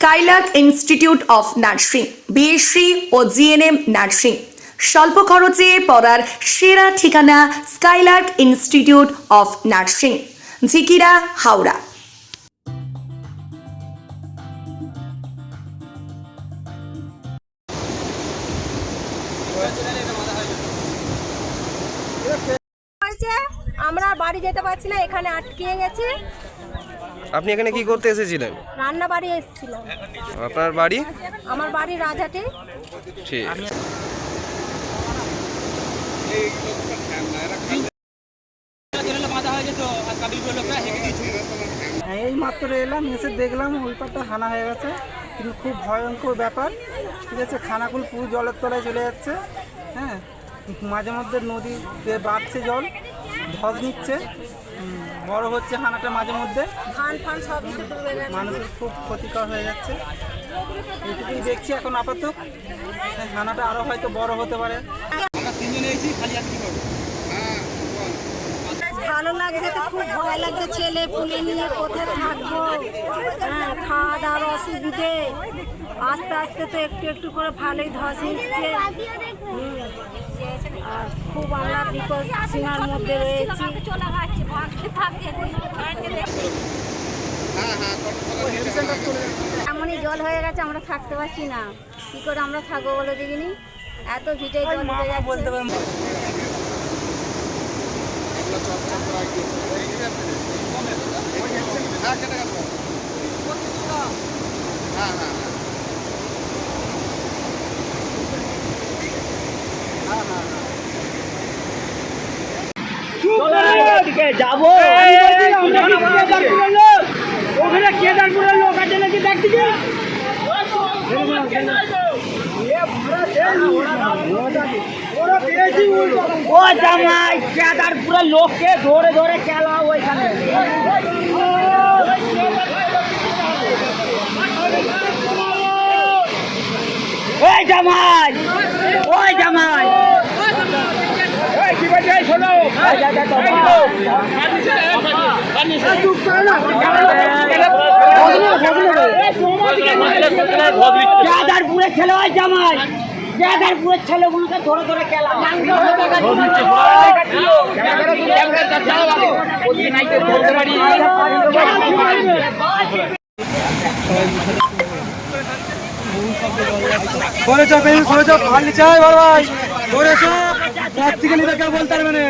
Skylark institute of nursing BSc O GNM nursing স্বল্প খরচে পড়ার সেরা ঠিকানা Skylark institute of nursing Jhikira, Howrah. আমরা বাড়ি যেতে পারছি না, এখানে আটকে গেছি। আপনি এখানে কি করতে এসেছিলেন? রান্না বাড়ি এসেছিলাম। আপনার বাড়ি? আমার বাড়ি রাজহাটে। ঠিক। হ্যাঁ এই মাত্র এলাম এসে দেখলাম ওই পারটা হানা হয়ে গেছে। কিন্তু খুব ভয়ঙ্কর ব্যাপার। ঠিক আছে খানাকুল পুরো জলের তলায় চলে যাচ্ছে হ্যাঁ? মাঝে মধ্যে নদীতে বাড়ছে জল। ধস নিচ্ছে। বড় হচ্ছে হানাটা মাঝে মধ্যে। ধান ফান সব কিছু মানুষের খুব ক্ষতিকর হয়ে যাচ্ছে। এইটুকুই দেখছি এখন আপাতত। হানাটা আরও হয়তো বড় হতে পারে। ভালো লাগছে তো খুব ভয় লাগছে। ছেলে পুলে নিয়ে কোথায় থাকব? হ্যাঁ খাওয়া দাওয়ার অসুবিধে। আস্তে আস্তে তো একটু একটু করে ভালোই ধস নিচ্ছে হুম। আর খুব আমরা বিপদ সীমার মধ্যে রয়েছি। এমনই জল হয়ে গেছে আমরা থাকতে পারছি না। কি করে আমরা থাকব বলে দেখিনি? এত ভিটে জল হয়ে যাচ্ছে। বলতে পারেন যাব। ওখানে কেদারপুরের লোক আছে নাকি? দেখছি ও জামাই কেদারপুরের লোককে ধরে ধরে খেলা ওইখানে। ওই জামাই ওই জামাই। ছেলে ওই জামাই ছেলেগুলোকে ধরে ধরে খেলা। চাপ চাপ ভাই। প্র্যাকটিক্যালি দেখে বলতে পারবে না।